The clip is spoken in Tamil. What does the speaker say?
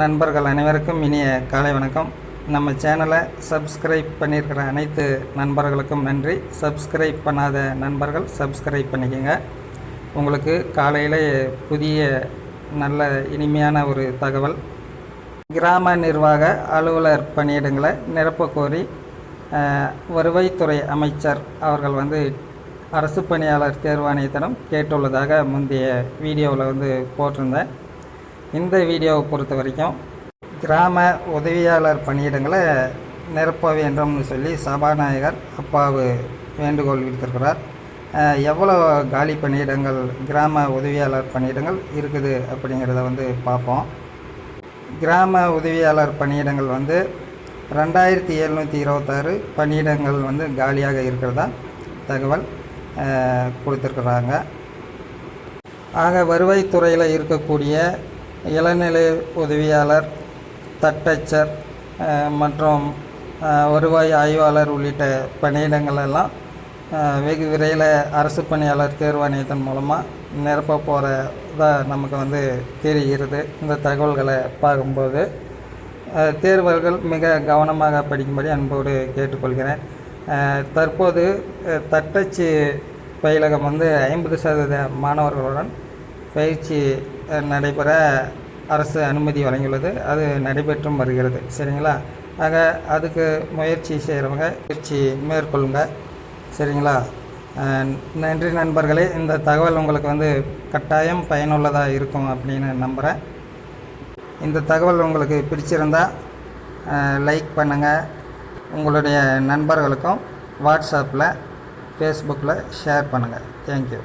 நண்பர்கள் அனைவருக்கும் இனிய காலை வணக்கம். நம்ம சேனலை சப்ஸ்கிரைப் பண்ணியிருக்கிற அனைத்து நண்பர்களுக்கும் நன்றி. சப்ஸ்கிரைப் பண்ணாத நண்பர்கள் சப்ஸ்கிரைப் பண்ணிக்கோங்க. உங்களுக்கு காலையில் புதிய நல்ல இனிமையான ஒரு தகவல். கிராம நிர்வாக அலுவலர் பணியிடங்களை நிரப்பக்கோரி வருவாய்த்துறை அமைச்சர் அவர்கள் வந்து அரசு பணியாளர் தேர்வாணையத்திடம் கேட்டுள்ளதாக முந்தைய வீடியோவில் வந்து போட்டிருந்தேன். இந்த வீடியோவை பொறுத்த வரைக்கும் கிராம உதவியாளர் பணியிடங்களை நிரப்ப வேண்டும்னு சொல்லி சபாநாயகர் அப்பாவு வேண்டுகோள் விடுத்திருக்கிறார். எவ்வளோ காலி பணியிடங்கள் கிராம உதவியாளர் பணியிடங்கள் இருக்குது அப்படிங்கிறத வந்து பார்ப்போம். கிராம உதவியாளர் பணியிடங்கள் வந்து ரெண்டாயிரத்தி எழுநூற்றி இருபத்தாறு பணியிடங்கள் வந்து காலியாக இருக்கிறதா தகவல் கொடுத்துருக்குறாங்க. ஆக வருவாய்த்துறையில் இருக்கக்கூடிய இளநிலை உதவியாளர் தட்டச்சர் மற்றும் வருவாய் ஆய்வாளர் உள்ளிட்ட பணியிடங்கள் எல்லாம் வெகு விரைவில் அரசு பணியாளர் தேர்வாணையத்தின் மூலமாக நிரப்ப போகிறதா நமக்கு வந்து தெரிகிறது. இந்த தகவல்களை பார்க்கும்போது தேர்வர்கள் மிக கவனமாக படிக்கும்படி அன்போடு கேட்டுக்கொள்கிறேன். தற்போது தட்டச்சு பயிலகம் வந்து ஐம்பது சதவீத மாணவர்களுடன் பயிற்சி நடைபெற அரசு அனுமதி வழங்கியுள்ளது. அது நடைபெற்றும் வருகிறது. சரிங்களா? ஆக அதுக்கு முயற்சி செய்கிறவங்க முயற்சி மேற்கொள்ளுங்க. சரிங்களா? நன்றி நண்பர்களே. இந்த தகவல் உங்களுக்கு வந்து கட்டாயம் பயனுள்ளதாக இருக்கும் அப்படின்னு நம்புகிறேன் இந்த தகவல் உங்களுக்கு பிடிச்சிருந்தால் லைக் பண்ணுங்கள் உங்களுடைய நண்பர்களுக்கும் வாட்ஸ்அப்பில் ஃபேஸ்புக்கில் ஷேர் பண்ணுங்கள் தேங்க்யூ